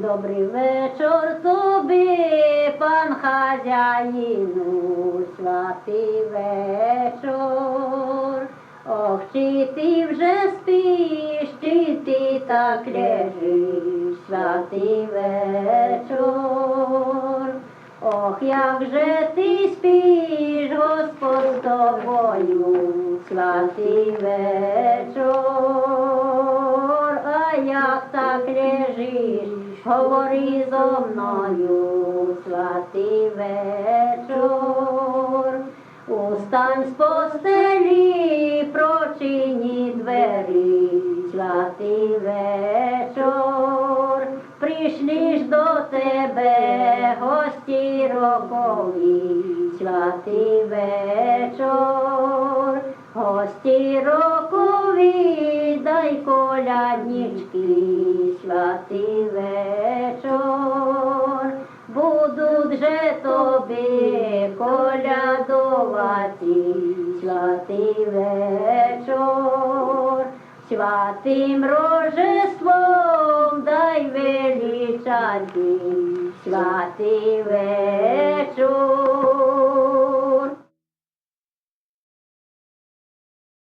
Добрий вечір тобі, пан хазяїну, святий вечір. Ох, чи ти вже спиш, чи ти так лежиш, святий вечір. Ох, як же ти спиш, Господь з тобою, святий вечір. Як так лежиш, говори зо мною, святий вечір. Устань з постелі, прочині двері, святий вечір. Прийшли ж до тебе гості рокові, святий вечір. Гості рокові, коляднички, святий вечір. Будуть же тобі колядувати, святий вечір. Святим рожеством дай величати, святий вечір.